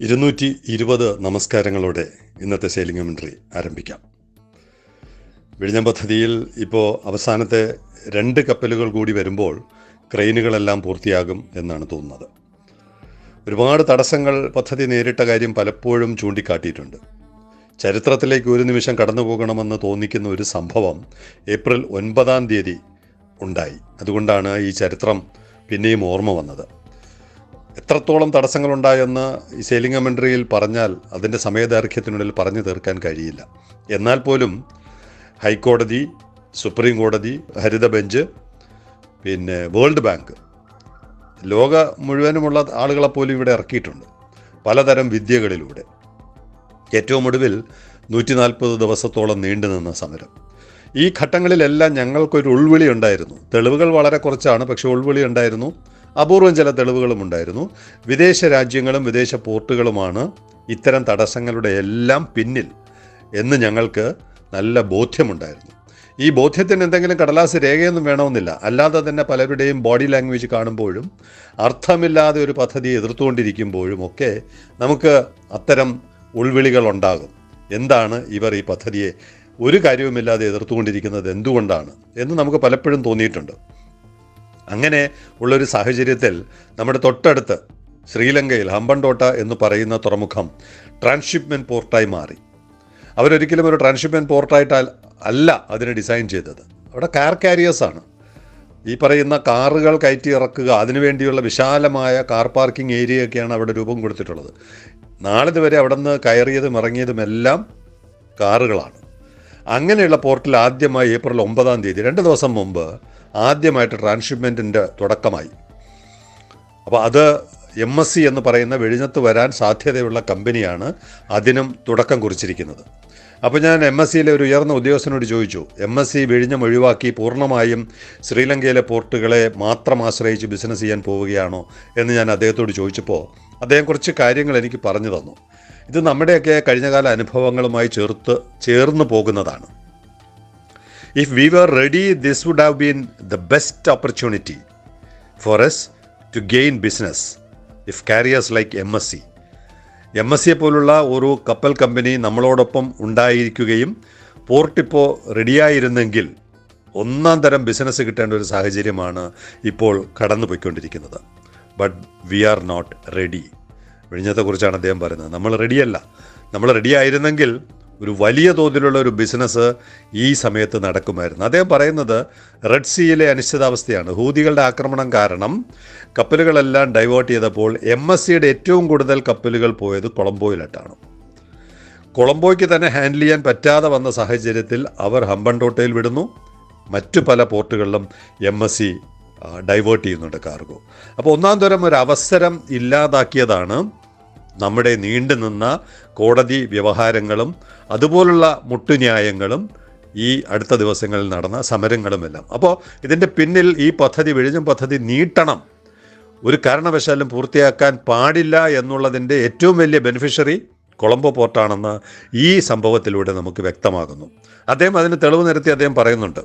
ഇരുന്നൂറ്റി ഇരുപത് നമസ്കാരങ്ങളോടെ ഇന്നത്തെ സെയിലിംഗ് കമൻട്രി ആരംഭിക്കാം. വിഴിഞ്ഞം പദ്ധതിയിൽ ഇപ്പോൾ അവസാനത്തെ രണ്ട് കപ്പലുകൾ കൂടി വരുമ്പോൾ ക്രെയിനുകളെല്ലാം പൂർത്തിയാകും എന്നാണ് തോന്നുന്നത്. ഒരുപാട് തടസ്സങ്ങൾ പദ്ധതി നേരിട്ട കാര്യം പലപ്പോഴും ചൂണ്ടിക്കാട്ടിയിട്ടുണ്ട്. ചരിത്രത്തിലേക്ക് ഒരു നിമിഷം കടന്നു പോകണമെന്ന് തോന്നിക്കുന്ന ഒരു സംഭവം ഏപ്രിൽ ഒൻപതാം തീയതി ഉണ്ടായി. അതുകൊണ്ടാണ് ഈ ചരിത്രം പിന്നെയും ഓർമ്മ വന്നത്. എത്രത്തോളം തടസ്സങ്ങളുണ്ടായെന്ന് ഈ സെയിലിംഗ് കമൻട്രിയിൽ പറഞ്ഞാൽ അതിന്റെ സമയദൈർഘ്യത്തിനുള്ളിൽ പറഞ്ഞു തീർക്കാൻ കഴിയില്ല. എന്നാൽ പോലും ഹൈക്കോടതി സുപ്രീം കോടതി ഹരിത ബെഞ്ച് പിന്നെ വേൾഡ് ബാങ്ക് ലോക മുഴുവനുമുള്ള ആളുകളെ പോലും ഇവിടെ ഇറക്കിയിട്ടുണ്ട്. പലതരം വിദ്യകളിലൂടെ. ഏറ്റവും ഒടുവിൽ നൂറ്റി നാൽപ്പത് ദിവസത്തോളം നീണ്ടു നിന്ന സമരം. ഈ ഘട്ടങ്ങളിലെല്ലാം ഞങ്ങൾക്കൊരു ഉൾവിളി ഉണ്ടായിരുന്നു. തെളിവുകൾ വളരെ കുറച്ചാണ് പക്ഷേ ഉൾവിളി ഉണ്ടായിരുന്നു. അപൂർവം ചില തെളിവുകളും ഉണ്ടായിരുന്നു. വിദേശ രാജ്യങ്ങളും വിദേശ പോർട്ടുകളുമാണ് ഇത്തരം തടസ്സങ്ങളുടെ എല്ലാം പിന്നിൽ എന്ന് ഞങ്ങൾക്ക് നല്ല ബോധ്യമുണ്ടായിരുന്നു. ഈ ബോധ്യത്തിന് എന്തെങ്കിലും കടലാസ് രേഖയൊന്നും വേണമെന്നില്ല. അല്ലാതെ തന്നെ പലരുടെയും ബോഡി ലാംഗ്വേജ് കാണുമ്പോഴും അർത്ഥമില്ലാതെ ഒരു പദ്ധതി എതിർത്തുകൊണ്ടിരിക്കുമ്പോഴും ഒക്കെ നമുക്ക് അത്തരം ഉൾവിളികൾ ഉണ്ടാകും. എന്താണ് ഇവർ ഈ പദ്ധതിയെ ഒരു കാര്യവുമില്ലാതെ എതിർത്തുകൊണ്ടിരിക്കുന്നത് എന്തുകൊണ്ടാണ് എന്ന് നമുക്ക് പലപ്പോഴും തോന്നിയിട്ടുണ്ട്. അങ്ങനെ ഉള്ളൊരു സാഹചര്യത്തിൽ നമ്മുടെ തൊട്ടടുത്ത് ശ്രീലങ്കയിൽ ഹമ്പൻടോട്ട എന്ന് പറയുന്ന തുറമുഖം ട്രാൻസ്ഷിപ്മെന്റ് പോർട്ടായി മാറി. അവരൊരിക്കലും ഒരു ട്രാൻസ്ഷിപ്മെന്റ് പോർട്ടായിട്ട് അല്ല അതിനെ ഡിസൈൻ ചെയ്തത്. അവിടെ കാർ കാരിയേഴ്സാണ് ഈ പറയുന്ന കാറുകൾ കയറ്റി ഇറക്കുക അതിനുവേണ്ടിയുള്ള വിശാലമായ കാർ പാർക്കിംഗ് ഏരിയയൊക്കെയാണ് അവിടെ രൂപം കൊടുത്തിട്ടുള്ളത്. നാളിതുവരെ അവിടെ നിന്ന് കയറിയതും ഇറങ്ങിയതും എല്ലാം കാറുകളാണ്. അങ്ങനെയുള്ള പോർട്ടിൽ ആദ്യമായി ഏപ്രിൽ ഒമ്പതാം തീയതി രണ്ട് ദിവസം മുമ്പ് ആദ്യമായിട്ട് ട്രാൻസ്ഷിപ്മെന്റിന്റെ തുടക്കമായി. അപ്പോൾ അത് എം എസ് സി എന്ന് പറയുന്ന വെഴിഞ്ഞത്ത് വരാൻ സാധ്യതയുള്ള കമ്പനിയാണ് അതിനും തുടക്കം കുറിച്ചിരിക്കുന്നത്. അപ്പോൾ ഞാൻ എം എസ് സിയിലെ ഒരു ഉയർന്ന ഉദ്യോഗസ്ഥനോട് ചോദിച്ചു എം എസ് സി വിഴിഞ്ഞം ഒഴിവാക്കി പൂർണമായും ശ്രീലങ്കയിലെ പോർട്ടുകളെ മാത്രം ആശ്രയിച്ച് ബിസിനസ് ചെയ്യാൻ പോവുകയാണോ? എന്ന് ഞാൻ അദ്ദേഹത്തോട് ചോദിച്ചപ്പോൾ അദ്ദേഹം കുറച്ച് കാര്യങ്ങൾ എനിക്ക് പറഞ്ഞു തന്നു. ഇത് നമ്മുടെയൊക്കെ കഴിഞ്ഞകാല അനുഭവങ്ങളുമായി ചേർത്ത് ചേർന്ന് പോകുന്നതാണ്. Were ready this would have been the best opportunity for us to gain business if carriers like M S C M S സിയെ പോലുള്ള ഒരു കപ്പൽ കമ്പനി നമ്മളോടൊപ്പം ഉണ്ടായിരിക്കുകയും പോർട്ടിപ്പോൾ റെഡിയായിരുന്നെങ്കിൽ ഒന്നാം തരം ബിസിനസ് കിട്ടേണ്ട ഒരു സാഹചര്യമാണ് ഇപ്പോൾ കടന്നു പോയിക്കൊണ്ടിരിക്കുന്നത് but we are not ready വിഴിഞ്ഞത്തെക്കുറിച്ചാണ് അദ്ദേഹം പറയുന്നത്. നമ്മൾ റെഡിയല്ല നമ്മൾ റെഡി ആയിരുന്നെങ്കിൽ ഒരു വലിയ തോതിലുള്ള ഒരു ബിസിനസ് ഈ സമയത്ത് നടക്കുമായിരുന്നു. അദ്ദേഹം പറയുന്നത് റെഡ് സീയിലെ അനിശ്ചിതാവസ്ഥയാണ്. ഹൂതികളുടെ ആക്രമണം കാരണം കപ്പലുകളെല്ലാം ഡൈവേർട്ട് ചെയ്തപ്പോൾ എം എസ് സിയുടെ ഏറ്റവും കൂടുതൽ കപ്പലുകൾ പോയത് കൊളംബോയിലിട്ടാണ്. കൊളംബോയ്ക്ക് തന്നെ ഹാൻഡിൽ ചെയ്യാൻ പറ്റാതെ വന്ന സാഹചര്യത്തിൽ അവർ ഹമ്പൻടോട്ടയിൽ വിടുന്നു. മറ്റു പല പോർട്ടുകളിലും എം എസ് സി ഡൈവേർട്ട് ചെയ്യുന്നുണ്ട് കാർഗോ. അപ്പോൾ ഒന്നാം തരം ഒരു അവസരം ഇല്ലാതാക്കിയതാണ് നമ്മുടെ നീണ്ടു നിന്ന കോടതി വ്യവഹാരങ്ങളും അതുപോലുള്ള മുട്ടുന്യായങ്ങളും ഈ അടുത്ത ദിവസങ്ങളിൽ നടന്ന സമരങ്ങളുമെല്ലാം. അപ്പോൾ ഇതിന്റെ പിന്നിൽ ഈ പദ്ധതി വിഴിഞ്ഞം പദ്ധതി നീട്ടണം. ഒരു കാരണവശാലും പൂർത്തിയാക്കാൻ പാടില്ല എന്നുള്ളതിന്റെ ഏറ്റവും വലിയ ബെനിഫിഷ്യറി കൊളംബോ പോർട്ടാണെന്ന് ഈ സംഭവത്തിലൂടെ നമുക്ക് വ്യക്തമാകുന്നു. അദ്ദേഹം അതിന് തെളിവ് നിരത്തി അദ്ദേഹം പറയുന്നുണ്ട്.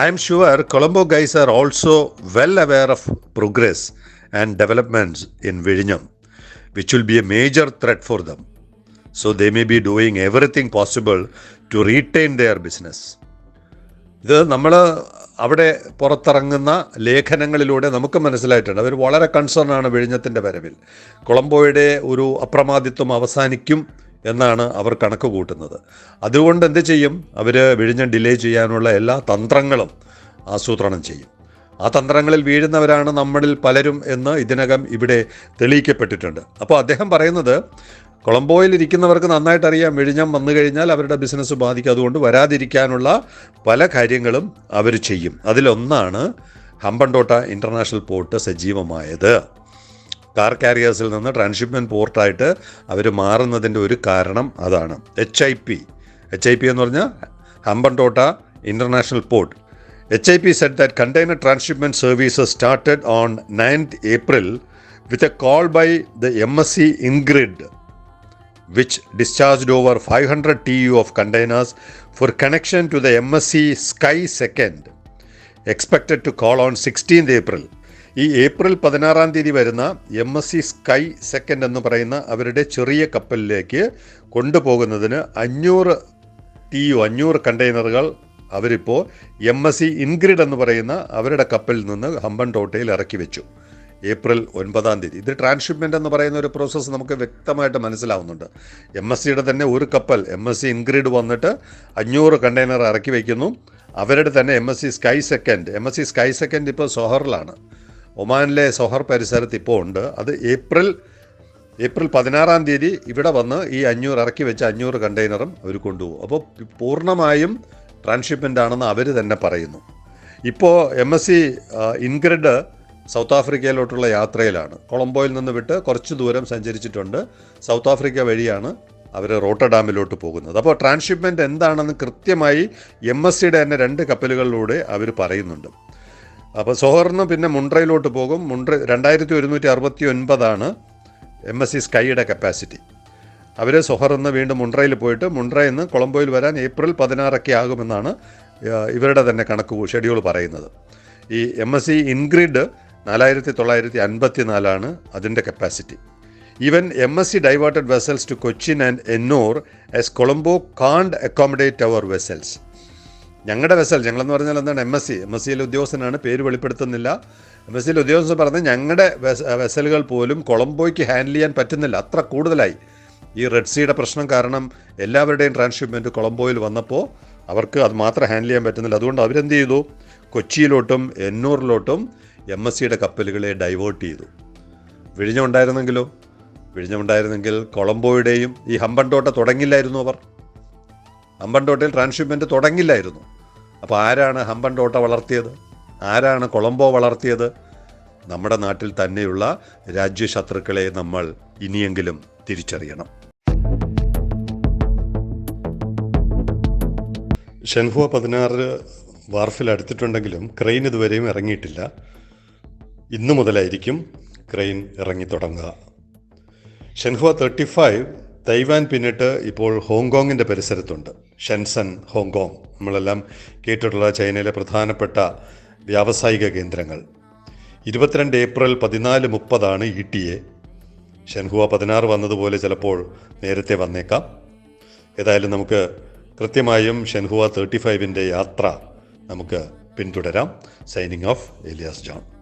I am sure Colombo guys are also well aware of progress and developments in വിഴിഞ്ഞം which will be a major threat for them so they may be doing everything possible to retain their business ഇത് നമ്മൾ അവിടെ പുറത്തിറങ്ങുന്ന ലേഖനങ്ങളിലൂടെ നമുക്ക് മനസ്സിലായിട്ടുണ്ട്. അവർ വളരെ concern ആണ് വിഴിഞ്ഞത്തിന്റെ വരവിൽ. കൊളംബോയുടെ ഒരു അപ്രമാദിത്വം അവസാനിക്കും എന്നാണ് അവർ കണക്ക് കൂട്ടുന്നത്. അതുകൊണ്ട് എന്ത് ചെയ്യും? അവർ വിഴിഞ്ഞം ഡിലേ ചെയ്യാനുള്ള എല്ലാ തന്ത്രങ്ങളും ആസൂത്രണം ചെയ്യും. ആ തന്ത്രങ്ങളിൽ വീഴുന്നവരാണ് നമ്മളിൽ പലരും എന്ന് ഇതിനകം ഇവിടെ തെളിയിക്കപ്പെട്ടിട്ടുണ്ട്. അപ്പോൾ അദ്ദേഹം പറയുന്നത് കൊളംബോയിൽ ഇരിക്കുന്നവർക്ക് നന്നായിട്ട് അറിയാം വിഴിഞ്ഞം വന്നു കഴിഞ്ഞാൽ അവരുടെ ബിസിനസ് ബാധിക്കും അതുകൊണ്ട് വരാതിരിക്കാനുള്ള പല കാര്യങ്ങളും അവർ ചെയ്യും. അതിലൊന്നാണ് ഹമ്പൻടോട്ട ഇന്റർനാഷണൽ പോർട്ട് സജീവമായത്. കാർ കാരിയേഴ്സിൽ നിന്ന് ട്രാൻസ്ഷിപ്മെന്റ് പോർട്ടായിട്ട് അവർ മാറുന്നതിന്റെ ഒരു കാരണം അതാണ്. H I P H I P എന്ന് പറഞ്ഞാൽ Hambantota international port. H I P set that container transshipment services started on ninth April with a call by the M S C Ingrid which discharged over 500 TU of containers for connection to the MSC Sky Second, expected to call on 16th April. ഈ April പതിനാറാം തീയതി വരുന്ന M S C sky second എന്ന് പറയുന്ന അവരുടെ ചെറിയ കപ്പലിലേക്ക് കൊണ്ടുപോകുന്നതിന് അഞ്ഞൂറ് T U അഞ്ഞൂറ് കണ്ടെയ്നറുകൾ അവരിപ്പോൾ എം എസ് സി ഇൻഗ്രിഡ് എന്ന് പറയുന്ന അവരുടെ കപ്പലിൽ നിന്ന് ഹമ്പൻ ടോട്ടയിൽ ഇറക്കി വെച്ചു ഏപ്രിൽ ഒൻപതാം തീയതി. ഇത് ട്രാൻസ്ഷിപ്മെന്റ് എന്ന് പറയുന്ന ഒരു പ്രോസസ്സ് നമുക്ക് വ്യക്തമായിട്ട് മനസ്സിലാവുന്നുണ്ട്. എം എസ് സിയുടെ തന്നെ ഒരു കപ്പൽ എം എസ് സി ഇൻഗ്രിഡ് വന്നിട്ട് അഞ്ഞൂറ് കണ്ടെയ്നർ ഇറക്കി വയ്ക്കുന്നു അവരുടെ തന്നെ M S C sky second M S C sky second ഇപ്പോൾ സൊഹറിലാണ്. ഒമാനിലെ സൊഹർ പരിസരത്ത് ഇപ്പോൾ ഉണ്ട്. അത് ഏപ്രിൽ ഏപ്രിൽ പതിനാറാം തീയതി ഇവിടെ വന്ന് ഈ അഞ്ഞൂറ് ഇറക്കി വെച്ച അഞ്ഞൂറ് കണ്ടെയ്നറും അവർ കൊണ്ടുപോകും. അപ്പോൾ പൂർണമായും ട്രാൻസ്ഷിപ്മെന്റ് ആണെന്ന് അവർ തന്നെ പറയുന്നു. ഇപ്പോൾ M S C Ingrid south ആഫ്രിക്കയിലോട്ടുള്ള യാത്രയിലാണ്. കൊളംബോയിൽ നിന്ന് വിട്ട് കുറച്ച് ദൂരം സഞ്ചരിച്ചിട്ടുണ്ട്. സൗത്ത് ആഫ്രിക്ക വഴിയാണ് അവർ റോട്ടർഡാമിലോട്ട് പോകുന്നത്. അപ്പോൾ ട്രാൻസ്ഷിപ്മെന്റ് എന്താണെന്ന് കൃത്യമായി എം എസ് സിയുടെ തന്നെ രണ്ട് കപ്പലുകളിലൂടെ അവർ പറയുന്നുണ്ട്. അപ്പോൾ സോഹറിന് പിന്നെ മുണ്ട്രയിലോട്ട് പോകും. മുണ്ട്ര രണ്ടായിരത്തി ഒരുന്നൂറ്റി അറുപത്തി ഒൻപതാണ് എം എസ് സി സ്കൈയുടെ കപ്പാസിറ്റി. അവർ സൊഹറിന്ന് വീണ്ടും മുണ്ട്രയിൽ പോയിട്ട് മുണ്ട്രയിൽ നിന്ന് കൊളംബോയിൽ വരാൻ ഏപ്രിൽ പതിനാറൊക്കെ ആകുമെന്നാണ് ഇവരുടെ തന്നെ കണക്ക് ഷെഡ്യൂൾ പറയുന്നത്. ഈ എം എസ് സി ഇൻഗ്രിഡ് നാലായിരത്തി തൊള്ളായിരത്തി അൻപത്തി നാലാണ് അതിന്റെ capacity even M S C diverted vessels to Cochin and Ennore as Colombo can't accommodate our vessels ഞങ്ങളുടെ വെസൽ ഞങ്ങളെന്ന് പറഞ്ഞാൽ എന്താണ് M S C M S സിയിലെ ഉദ്യോഗസ്ഥനാണ് പേര് വെളിപ്പെടുത്തുന്നില്ല. എം എസ് സിയിലെ ഉദ്യോഗസ്ഥൻ പറഞ്ഞ് ഞങ്ങളുടെ വെസലുകൾ പോലും കൊളംബോയ്ക്ക് ഹാൻഡിൽ ചെയ്യാൻ പറ്റുന്നില്ല. അത്ര കൂടുതലായി. ഈ റെഡ് സീയുടെ പ്രശ്നം കാരണം എല്ലാവരുടെയും ട്രാൻസ്ഷിപ്മെന്റ് കൊളംബോയിൽ വന്നപ്പോൾ അവർക്ക് അത് മാത്രം ഹാൻഡിൽ ചെയ്യാൻ പറ്റുന്നില്ല. അതുകൊണ്ട് അവരെന്ത് ചെയ്തു? കൊച്ചിയിലോട്ടും എന്നൂറിലോട്ടും എം എസ് സിയുടെ കപ്പലുകളെ ഡൈവേർട്ട് ചെയ്തു. വിഴിഞ്ഞമുണ്ടായിരുന്നെങ്കിലോ? വിഴിഞ്ഞമുണ്ടായിരുന്നെങ്കിൽ കൊളംബോയുടെയും ഈ ഹമ്പൻതോട്ട തുടങ്ങില്ലായിരുന്നു അവർ. ഹമ്പൻതോട്ടയിൽ ട്രാൻസ്ഷിപ്മെന്റ് തുടങ്ങില്ലായിരുന്നു. അപ്പോൾ ആരാണ് ഹമ്പൻതോട്ട വളർത്തിയത്? ആരാണ് കൊളംബോ വളർത്തിയത്? നമ്മുടെ നാട്ടിൽ തന്നെയുള്ള രാജ്യശത്രുക്കളെ നമ്മൾ ഇനിയെങ്കിലും തിരിച്ചറിയണം. ഷെൻഹുവ പതിനാറ് വാർഫിൽ അടുത്തിട്ടുണ്ടെങ്കിലും ക്രെയിൻ ഇതുവരെയും ഇറങ്ങിയിട്ടില്ല. ഇന്നു മുതലായിരിക്കും ക്രെയിൻ ഇറങ്ങിത്തുടങ്ങുക ഷെൻഹുവ തേർട്ടി ഫൈവ് തൈവാൻ പിന്നിട്ട് ഇപ്പോൾ ഹോങ്കോങ്ങിന്റെ പരിസരത്തുണ്ട്. ഷെൻസൺ ഹോങ്കോങ് നമ്മളെല്ലാം കേട്ടിട്ടുള്ള ചൈനയിലെ പ്രധാനപ്പെട്ട വ്യാവസായിക കേന്ദ്രങ്ങൾ. ഇരുപത്തിരണ്ട് ഏപ്രിൽ പതിനാല് മുപ്പതാണ് ഇ ടി എ. ഷെൻഹുവ പതിനാറ് വന്നതുപോലെ ചിലപ്പോൾ നേരത്തെ വന്നേക്കാം. ഏതായാലും നമുക്ക് കൃത്യമായും ഷെൻഹുവ തേർട്ടി ഫൈവിന്റെ യാത്ര നമുക്ക് പിന്തുടരാം. Signing off Elias John